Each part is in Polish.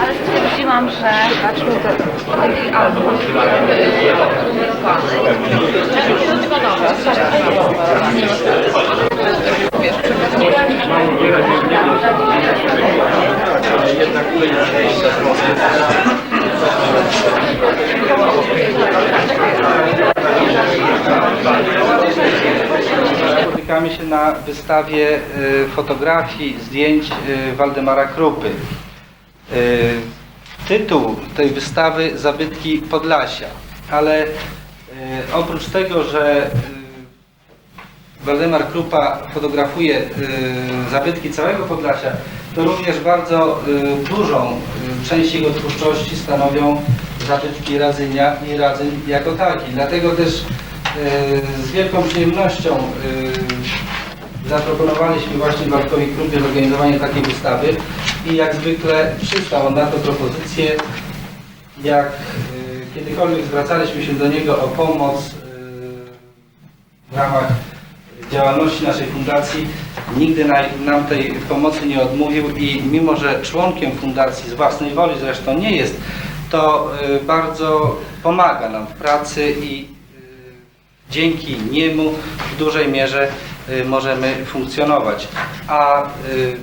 Ale stwierdziłam, że zacznę to taki album Spotykamy się wystawie y, fotografii, zdjęć y, Waldemara Krupy. Y, Tytuł tej wystawy Zabytki Podlasia, ale oprócz tego, że Waldemar Krupa fotografuje zabytki całego Podlasia, to również bardzo dużą część jego twórczości stanowią zabytki Radzynia i Radzyn jako taki. Dlatego też z wielką przyjemnością zaproponowaliśmy właśnie Waldkowi Krupie zorganizowanie takiej wystawy i jak zwykle przystał na tę propozycję. Jak y, kiedykolwiek zwracaliśmy się do niego o pomoc y, w ramach działalności naszej fundacji nigdy na, nam tej pomocy nie odmówił i mimo, że członkiem fundacji z własnej woli zresztą nie jest, to y, bardzo pomaga nam w pracy i y, dzięki niemu w dużej mierze możemy funkcjonować. A y,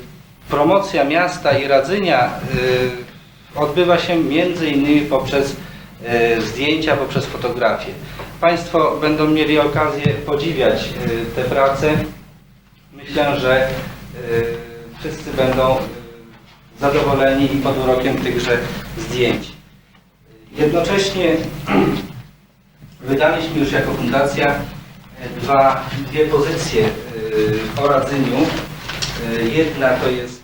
promocja miasta i Radzynia y, odbywa się między innymi poprzez y, zdjęcia, poprzez fotografie. Państwo będą mieli okazję podziwiać y, te prace. Myślę, że y, wszyscy będą y, zadowoleni i pod urokiem tychże zdjęć. Jednocześnie wydaliśmy już jako fundacja dwa, dwie pozycje e, o Radzyniu. E, Jedna to jest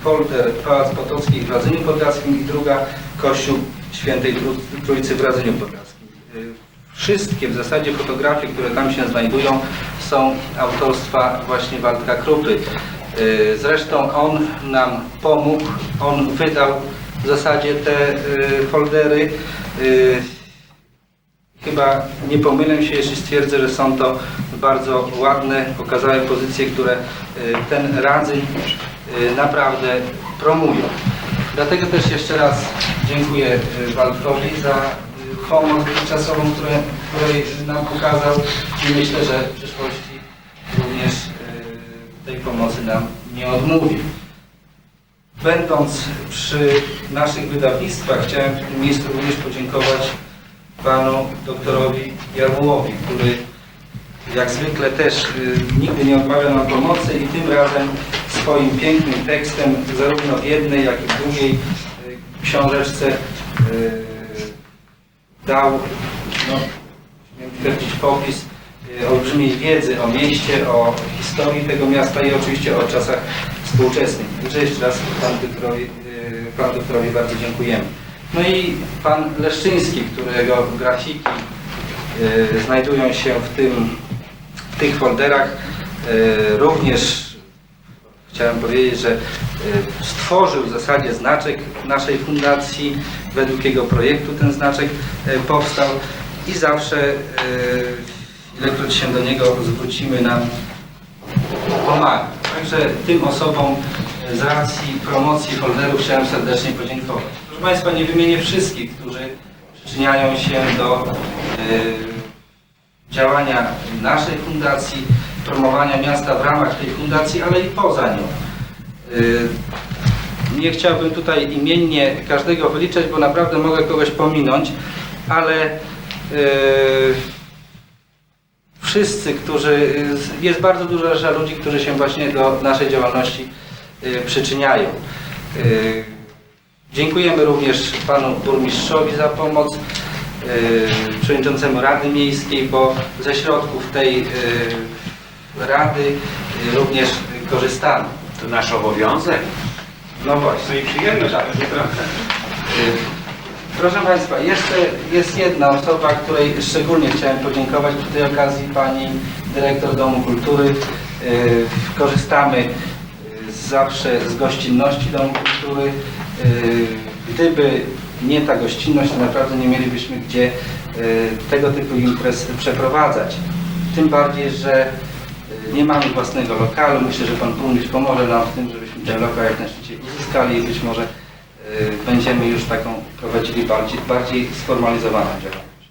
folder Pałac Potocki w Radzyniu Podlaskim i druga Kościół Świętej Trój- Trójcy w Radzyniu Podlaskim. E, Wszystkie w zasadzie fotografie, które tam się znajdują są autorstwa właśnie Waldka Krupy. Zresztą on nam pomógł, on wydał w zasadzie te foldery. Chyba nie pomylę się, jeśli stwierdzę, że są to bardzo ładne, okazałe pozycje, które y, ten Radzyń y, naprawdę promują. Dlatego też jeszcze raz dziękuję y, Waldkowi za pomoc czasową, które, której nam pokazał i myślę, że w przyszłości również tej pomocy nam nie odmówi. Będąc przy naszych wydawnictwach, chciałem w tym miejscu również podziękować panu doktorowi Jarmułowi, który jak zwykle też y, nigdy nie odmawia nam pomocy i tym razem swoim pięknym tekstem zarówno w jednej, jak i w drugiej y, książeczce y, dał, no, twierdzić, popis olbrzymiej wiedzy o mieście, o historii tego miasta i oczywiście o czasach współczesnych. Także jeszcze raz panu doktorowi, panu doktorowi bardzo dziękujemy. No i pan Leszczyński, którego grafiki y, znajdują się w, tym, w tych folderach, y, również chciałem powiedzieć, że y, stworzył w zasadzie znaczek naszej fundacji. Według jego projektu ten znaczek powstał i zawsze, ilekroć się do niego zwrócimy, nam pomaga. Także tym osobom z racji promocji folderów chciałem serdecznie podziękować. Proszę Państwa, nie wymienię wszystkich, którzy przyczyniają się do e, działania naszej fundacji, promowania miasta w ramach tej fundacji, ale i poza nią. E, nie chciałbym tutaj imiennie każdego wyliczać, bo naprawdę mogę kogoś pominąć, ale e, wszyscy, którzy, jest bardzo duża rzesza ludzi, którzy się właśnie do naszej działalności e, przyczyniają. Dziękujemy również panu burmistrzowi za pomoc, e, przewodniczącemu Rady Miejskiej, bo ze środków tej e, rady e, również korzystamy. To nasz obowiązek. No właśnie. No i przyjemność, ale nie trochę. Proszę Państwa, jeszcze jest jedna osoba, której szczególnie chciałem podziękować przy tej okazji, Pani Dyrektor Domu Kultury. Yy, Korzystamy yy, zawsze z gościnności Domu Kultury. Yy, Gdyby nie ta gościnność, to naprawdę nie mielibyśmy gdzie yy, tego typu imprez przeprowadzać. Tym bardziej, że yy, nie mamy własnego lokalu. Myślę, że Pan Burmistrz pomoże nam w tym, żebyśmy ten lokal jak najszybciej uzyskali i być może będziemy już taką prowadzili bardziej, bardziej sformalizowaną działalność.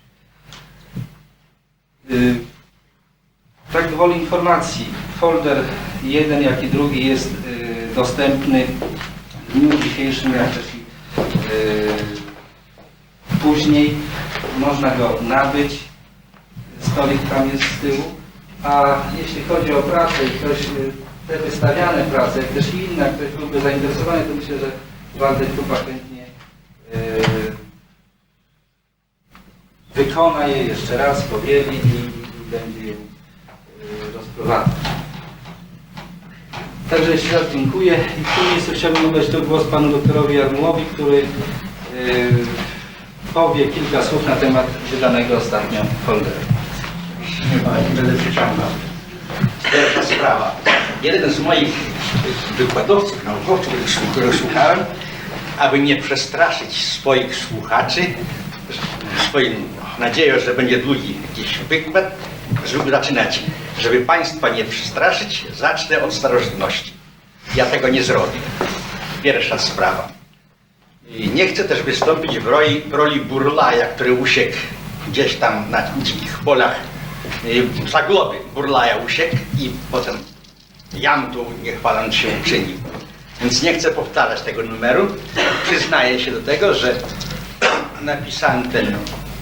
Tak gwoli informacji, folder jeden jak i drugi jest dostępny w dniu dzisiejszym, jak też i y, później. Można go nabyć, stolik tam jest z tyłu. A jeśli chodzi o pracę i ktoś, y, te wystawiane prace, jak też inne, ktoś byłby zainteresowany, to myślę, że Waldek Krupa chętnie y, wykona je jeszcze raz, powieli i, i będzie je y, rozprowadzał. Także jeszcze raz dziękuję i w tym miejscu chciałbym oddać tu głos panu doktorowi Jarmułowi, który y, powie kilka słów na temat wydanego ostatnio folderu. Nie ma, nie będę przyciągał. Pierwsza sprawa. Jeden z moich wykładowców, naukowców, których słuchałem, aby nie przestraszyć swoich słuchaczy, swoim nadzieją, że będzie długi jakiś wykład, żeby zaczynać, żeby Państwa nie przestraszyć, zacznę od starożytności. Ja tego nie zrobię. Pierwsza sprawa. I nie chcę też wystąpić w roli, w roli burlaja, który usiekł gdzieś tam na dzikich polach y, za głowy burlaja usiekł i potem jam tu nie chwaląc się uczynił. Więc nie chcę powtarzać tego numeru. Przyznaję się do tego, że napisałem ten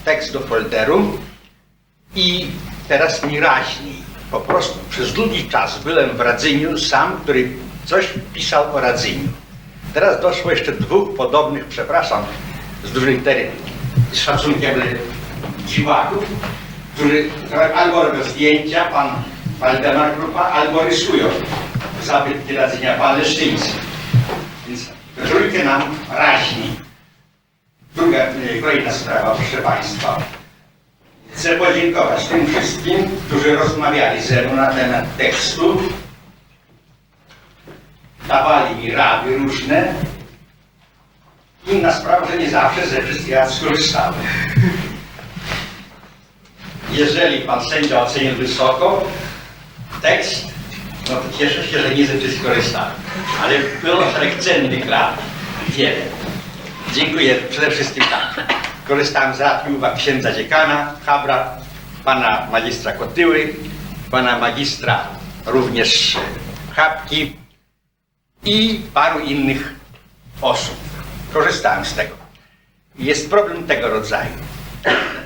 tekst do folderu i teraz mi raźniej. Po prostu przez długi czas byłem w Radzyniu sam, który coś pisał o Radzyniu. Teraz doszło jeszcze dwóch podobnych, przepraszam, z dużej litery, z szacunkiem dziwaków, którzy albo robią zdjęcia, pan Waldemar Krupa, albo rysują zabytki Radzynia Paleszczyńskie. Więc trójkę nam raźni. Druga, e, kolejna sprawa, proszę Państwa. Chcę podziękować tym wszystkim, którzy rozmawiali ze mną na temat tekstu, dawali mi rady różne. Inna sprawa, że nie zawsze ze wszystkich ja skorzystałem. Jeżeli pan sędzia ocenił wysoko tekst, no to cieszę się, że nie ze wszystkich skorzystałem. Ale było szereg cennych rad. Wiele. Dziękuję przede wszystkim tak. Korzystałem z rad księdza dziekana, Habra, pana magistra Kotyły, pana magistra również Chapki i paru innych osób. Korzystałem z tego. Jest problem tego rodzaju.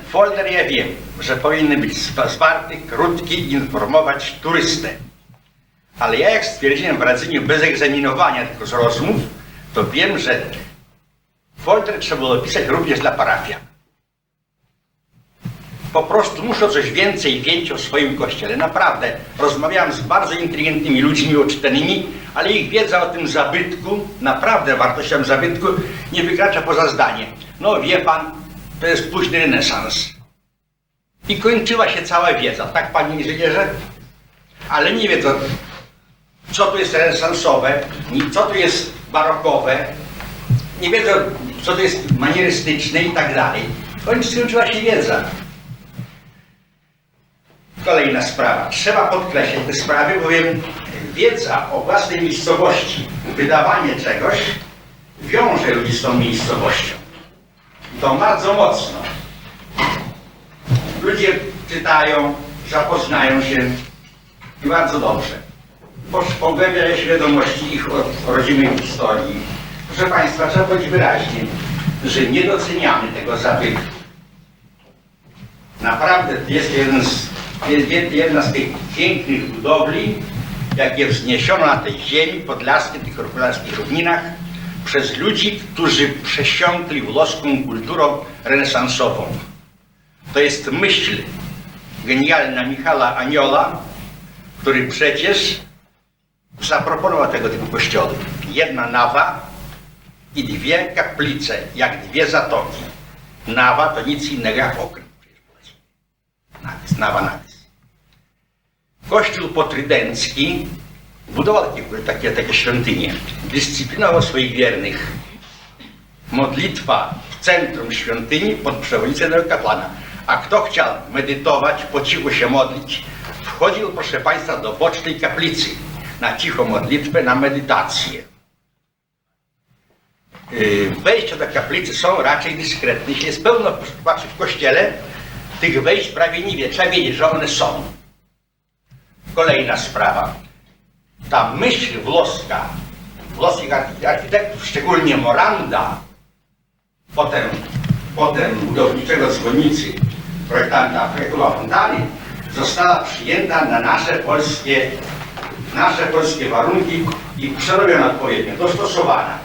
Folder ja wiem, że powinny być zwa- zwarty, krótki, informować turystę. Ale ja jak stwierdziłem w Radzyniu bez egzaminowania, tylko z rozmów, to wiem, że folder trzeba było pisać również dla parafian. Po prostu muszę coś więcej wiedzieć o swoim kościele. Naprawdę. Rozmawiałem z bardzo inteligentnymi ludźmi oczytanymi, ale ich wiedza o tym zabytku, naprawdę wartością zabytku, nie wykracza poza zdanie. No wie pan, to jest późny renesans. I kończyła się cała wiedza. Tak pani inżynierze? Ale nie wiedzą, co tu jest renesansowe, co tu jest barokowe, nie wiedzą, co to jest manierystyczne i tak dalej. Kończy- Skończyła się wiedza. Kolejna sprawa. Trzeba podkreślić te sprawy, bowiem wiedza o własnej miejscowości, wydawanie czegoś wiąże ludzi z tą miejscowością. To bardzo mocno. Ludzie czytają, zapoznają się i bardzo dobrze. Posz- Pogłębia się wiadomości ich rodzimej historii. Proszę Państwa, trzeba powiedzieć wyraźnie, że nie doceniamy tego zabytku. Naprawdę jest, jeden z, jest jed- jedna z tych pięknych budowli, jakie wzniesiono na tej ziemi podlaskiej, tych krupularskich równinach przez ludzi, którzy przesiąkli włoską kulturą renesansową. To jest myśl genialna Michała Aniola, który przecież zaproponował tego typu kościoły. Jedna nawa i dwie kaplice, jak dwie zatoki. Nawa to nic innego jak okręt. Napis, nawa. Kościół potrydencki budował takie, takie świątynie. Dyscyplinował swoich wiernych. Modlitwa w centrum świątyni pod przewodnictwem kapłana. A kto chciał medytować, po cichu się modlić, wchodził, proszę Państwa, do bocznej kaplicy na cichą modlitwę, na medytację. Yy, Wejścia do kaplicy są raczej dyskretne. Jeśli jest pełno patrzeć w kościele, tych wejść prawie nie wie. Trzeba wiedzieć, że one są. Kolejna sprawa. Ta myśl włoska, włoskich archi- architektów, szczególnie Moranda, potem, potem budowniczego dzwonnicy, projektanta projektowa Fontany, została przyjęta na nasze polskie, nasze polskie warunki i przerobiona odpowiednio, dostosowana.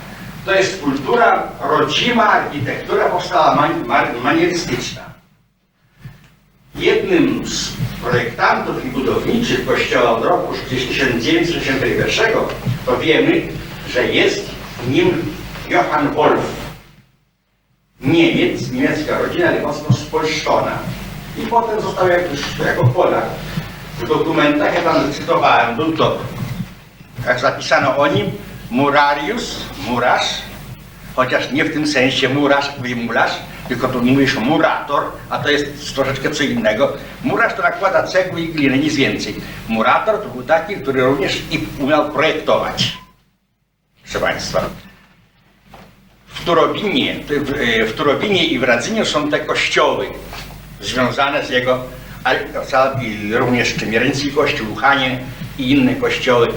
To jest kultura, rodzima architektura powstała man, man, manierystyczna. Jednym z projektantów i budowniczych kościoła od roku 1961 to wiemy, że jest nim Johann Wolf. Niemiec, niemiecka rodzina, ale mocno spolszczona. I potem został jak, jako Polak. W dokumentach, ja tam cytowałem, był to, jak zapisano o nim, Murarius, murarz, chociaż nie w tym sensie murarz, mówi murarz, tylko tu mówisz murator, a to jest troszeczkę co innego. Murarz to nakłada cegły i glinę, nic więcej. Murator to był taki, który również i umiał projektować. Proszę Państwa. W Turobinie, w Turobinie i w Radzyniu są te kościoły związane z jego, ale również Czemiereński kościół, Chanie i inne kościoły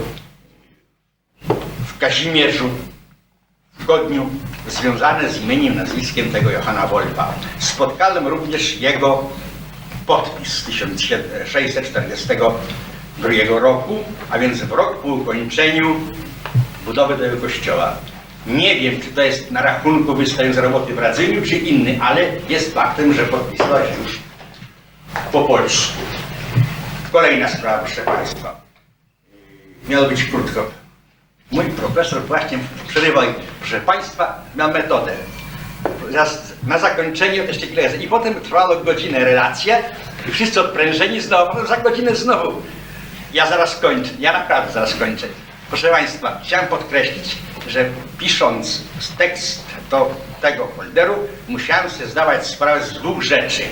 Kazimierzu, w Godniu, związane z imieniem, nazwiskiem tego Johana Wolfa. Spotkałem również jego podpis z 1642 roku, a więc w rok po ukończeniu budowy tego kościoła. Nie wiem, czy to jest na rachunku wystając z roboty w Radzyniu, czy inny, ale jest faktem, że podpisywał się już po polsku. Kolejna sprawa, proszę Państwa. Miało być krótko. Mój profesor właśnie przerywał, proszę Państwa, miał metodę. Na zakończenie też razy. I potem trwało godzinę relacja i wszyscy odprężeni znowu, za godzinę znowu. Ja zaraz kończę, ja naprawdę zaraz kończę. Proszę Państwa, chciałem podkreślić, że pisząc tekst do tego folderu, musiałem sobie zdawać sprawę z dwóch rzeczy.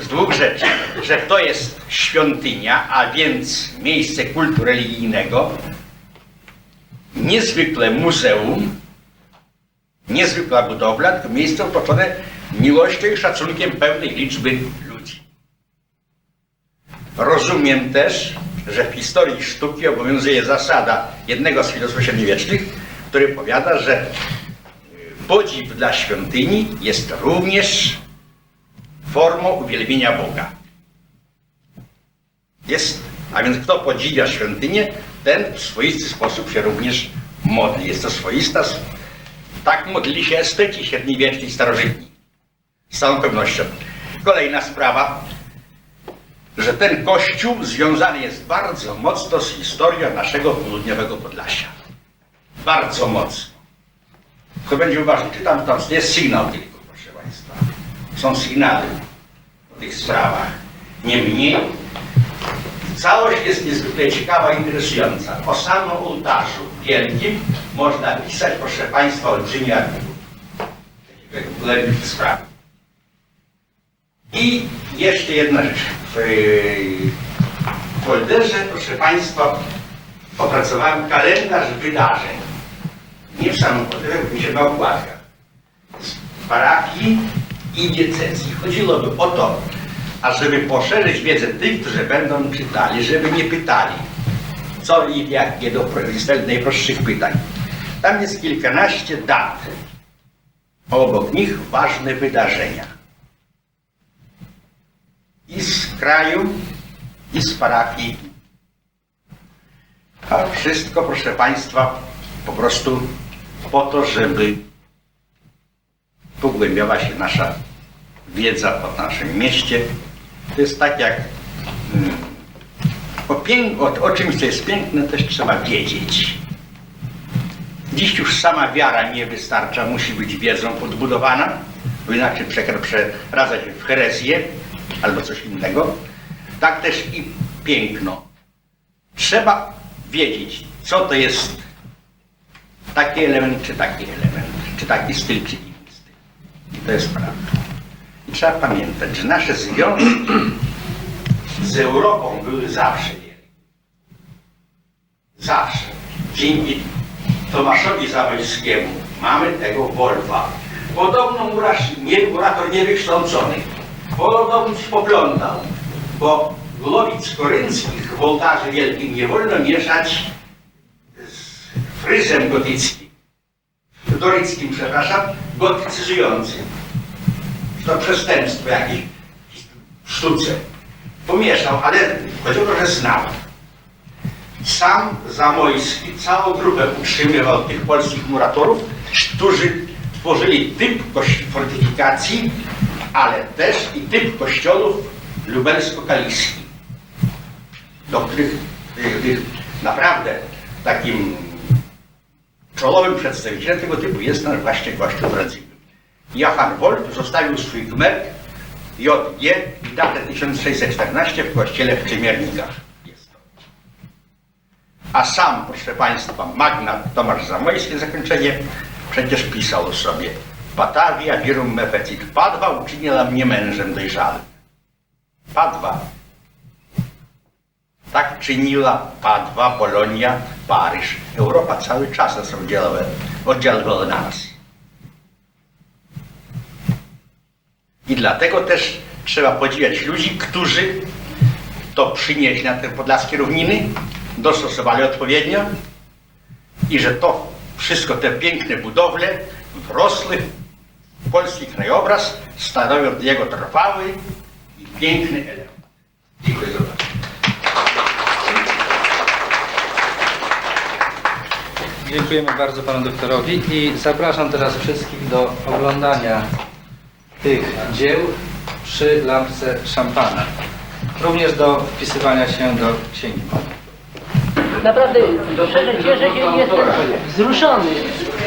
Z dwóch rzeczy, że to jest świątynia, a więc miejsce kultu religijnego, niezwykle muzeum, niezwykła budowla, tylko miejsce otoczone miłością i szacunkiem pełnej liczby ludzi. Rozumiem też, że w historii sztuki obowiązuje zasada jednego z filozofów średniowiecznych, który powiada, że podziw dla świątyni jest również formą uwielbienia Boga. Jest, a więc kto podziwia świątynię, ten swoisty sposób się również modli. Jest to swoista, tak modlili się esteci średniowieczni starożytni. Z całą pewnością. Kolejna sprawa, że ten kościół związany jest bardzo mocno z historią naszego południowego Podlasia. Bardzo mocno. Kto będzie uważny, czytam tam, jest sygnał tylko, proszę Państwa. Są sygnały o tych sprawach. Niemniej całość jest niezwykle ciekawa i interesująca. O samym ołtarzu wielkim można pisać, proszę Państwa, olbrzymi artykuł. Takiego. I jeszcze jedna rzecz. W folderze, proszę Państwa, opracowałem kalendarz wydarzeń. Nie w samym folderze, mi się na. Z parafii i diecezji. Chodziłoby o to, ażeby poszerzyć wiedzę tych, którzy będą czytali, żeby nie pytali, co i jak nie do najprostszych pytań. Tam jest kilkanaście dat. a Obok nich ważne wydarzenia. i z kraju, i z parafii. A wszystko, proszę Państwa, po prostu po to, żeby pogłębiała się nasza wiedza o naszym mieście. To jest tak jak mm, o, o, o czymś, co jest piękne, też trzeba wiedzieć. Dziś już sama wiara nie wystarcza, musi być wiedzą podbudowana, bo inaczej przeradza się w herezję albo coś innego. Tak też i piękno. Trzeba wiedzieć, co to jest taki element, czy taki element, czy taki styl, czy inny styl. I to jest prawda. Trzeba pamiętać, że nasze związki z Europą były zawsze wielkie. Zawsze. Dzięki Tomaszowi Zawojskiemu mamy tego Wolfa. Podobno murarz, nie, murator niewykształcony. Podobno poplątał, bo głowic korynkich w ołtarze wielkim nie wolno mieszać z fryzem gotyckim. Doryckim, przepraszam, gotycyzującym. To przestępstwo jakieś w sztuce. Pomieszał, ale chodzi o to, że znał. Sam Zamojski całą grupę utrzymywał tych polskich muratorów, którzy tworzyli typ fortyfikacji, ale też i typ kościołów lubelsko-kaliskich, do których naprawdę takim czołowym przedstawicielem tego typu jest nasz właśnie kościół w Radzyniu. Johann Wolf zostawił swój gmerk JG i datę 1614 w kościele w Ciemiernikach. A sam, proszę Państwa, magnat Tomasz Zamojski, zakończenie, przecież pisał sobie Batavia virum me fecit. Padwa uczyniła mnie mężem dojrzałym. Padwa. Tak czyniła Padwa, Bolonia, Paryż. Europa cały czas nas oddzielała, oddzielywała na nas. I dlatego też trzeba podziwiać ludzi, którzy to przynieśli na te podlaskie równiny, dostosowali odpowiednio i że to wszystko, te piękne budowle wrosły w polski krajobraz, stanowią jego trwały i piękny element. Dziękuję za uwagę. Dziękujemy bardzo panu doktorowi i zapraszam teraz wszystkich do oglądania tych dzieł przy lampce szampana. Również do wpisywania się do księgi. Naprawdę szczerze cieszę się jestem wzruszony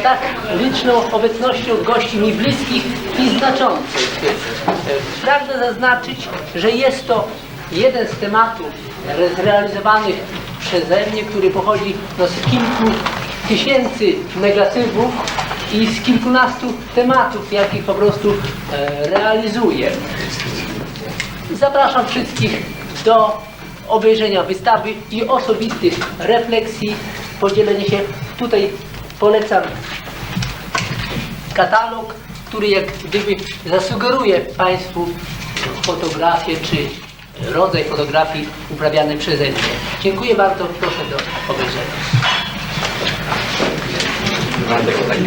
tak liczną obecnością gości mi bliskich i znaczących. Pragnę zaznaczyć, że jest to jeden z tematów re- zrealizowanych przeze mnie, który pochodzi no, z kilku tysięcy negatywów i z kilkunastu tematów, jakich po prostu e, realizuję. Zapraszam wszystkich do obejrzenia wystawy i osobistych refleksji, podzielenia się. Tutaj polecam katalog, który jak gdyby zasugeruje Państwu fotografię czy rodzaj fotografii uprawiany przeze mnie. Dziękuję bardzo, proszę do obejrzenia. Bartek taki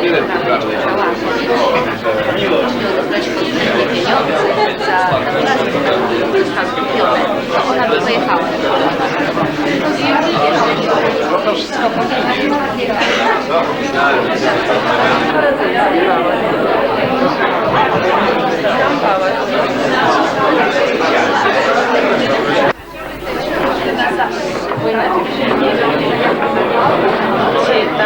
Tyle pokażę. Miłość. Pieniądze za plastik, który został kupiony, to ona by pojechała. Wszystko Thank you. siitä.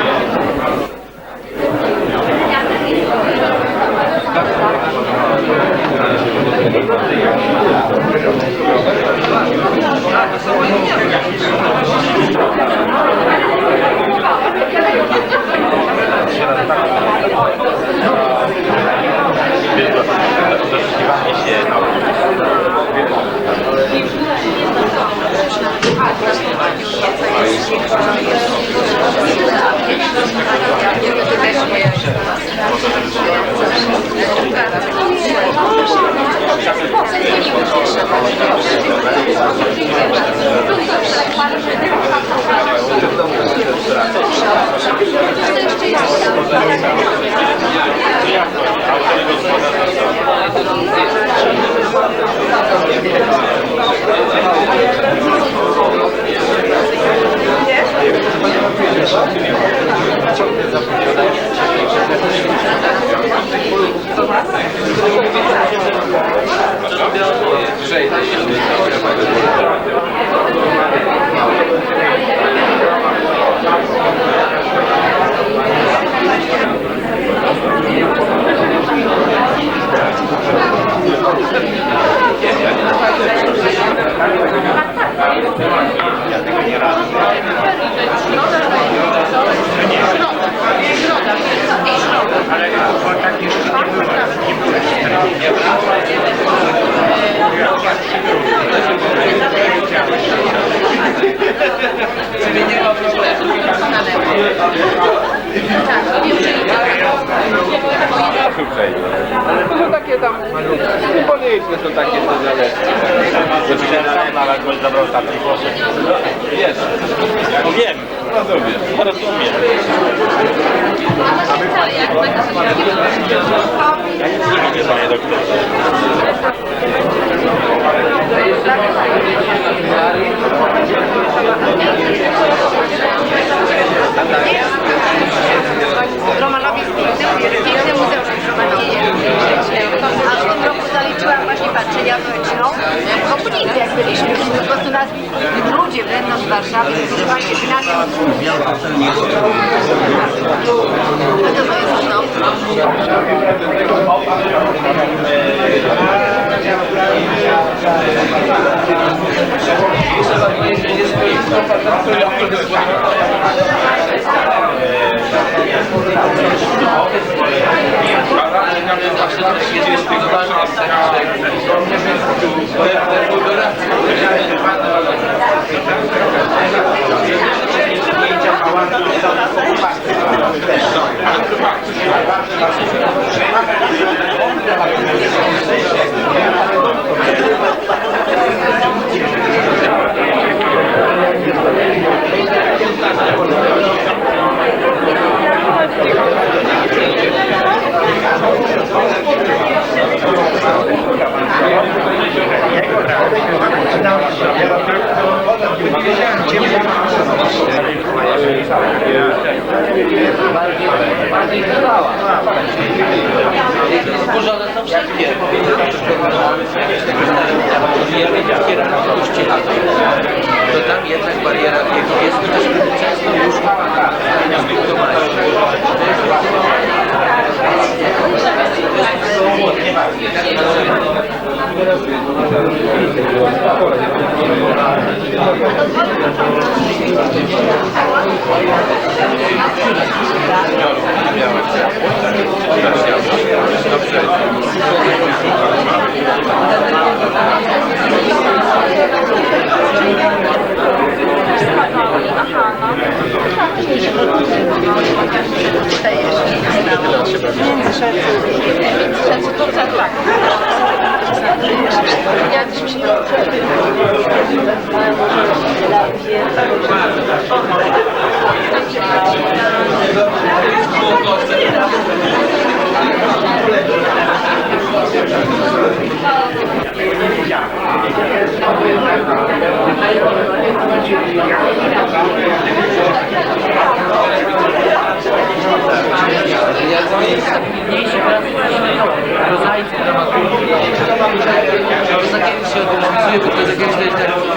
Bo to jest tak kawał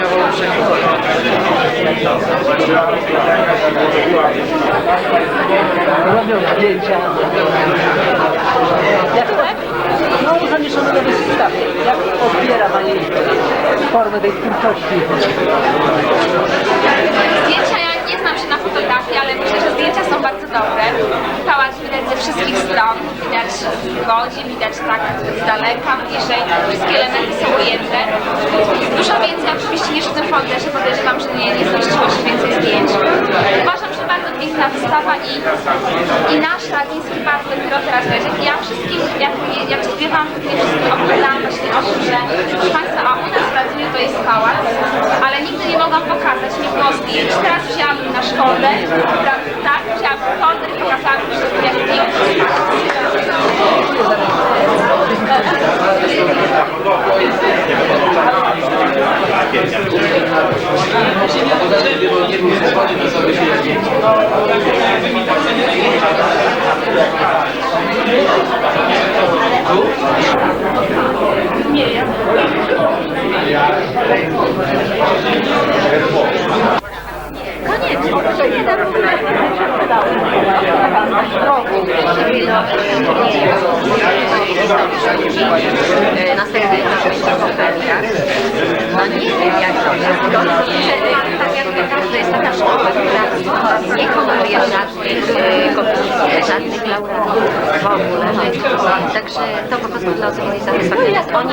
Robią zdjęcia. Jak to? No, zamieszane do wystawy. Jak odbiera Pani formę tej twórczości? Zdjęcia, ja nie znam się na fotografii, ale myślę, że zdjęcia są bardzo dobre. Pałac widać ze wszystkich stron, widać w wodzie, widać tak z daleka, bliżej. Wszystkie elementy są ujęte. Dużo więcej oczywiście niż w tym folderze, podejrzewam, że nie, nie zmieściło się więcej zdjęć. Uważam, bardzo piękna wystawa i, i nasz Radziński Park dopiero teraz będzie. Ja wszystkim, jak, jak śpiewam, nie wszystkim opowiadałam właśnie o tym, że proszę Państwa, a u nas w Radzinie to jest pałac, ale nigdy nie mogłam pokazać, nie było zdjęć. Teraz wzięłabym nasz folder, pra- tak, wzięłabym folder i pokazałabym wszystkim, jak piękny jest pałac. Następny etap będzie konferencja. No nie wiem jak to jest. Tak jak to jest taka szkoła, która nie honoruje żadnych e, kompozycji, żadnych laureatów w ogóle. Także to po prostu dla osób jest satysfakcjonujące. Oni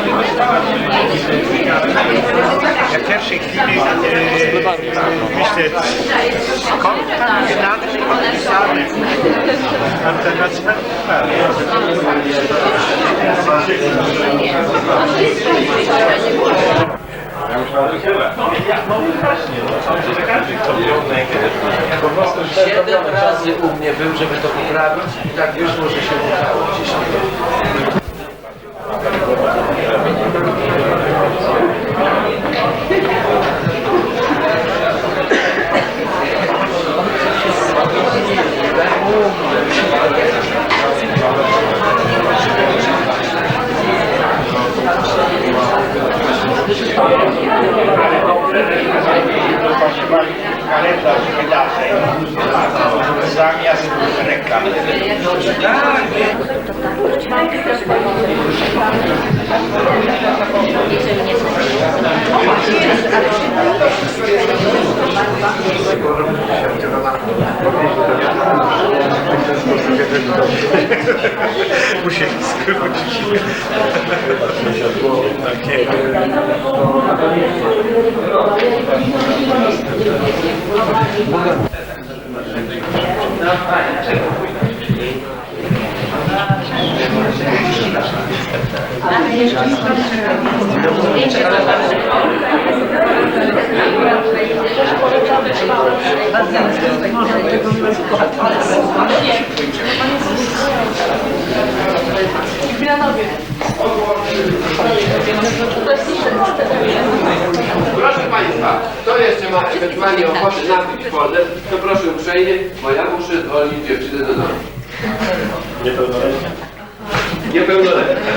w pierwszej chwili e, myślę, tam jest nadal podpisany Siedem razy u mnie był, żeby to poprawić i tak wyszło, że się udało Proszę Państwa, kto jeszcze ma ewentualnie ochotę napić wodę, to proszę uprzejmie, bo ja muszę zwolnić dziewczynę do domu. Niepełnoletnia. Niepełnoletnia.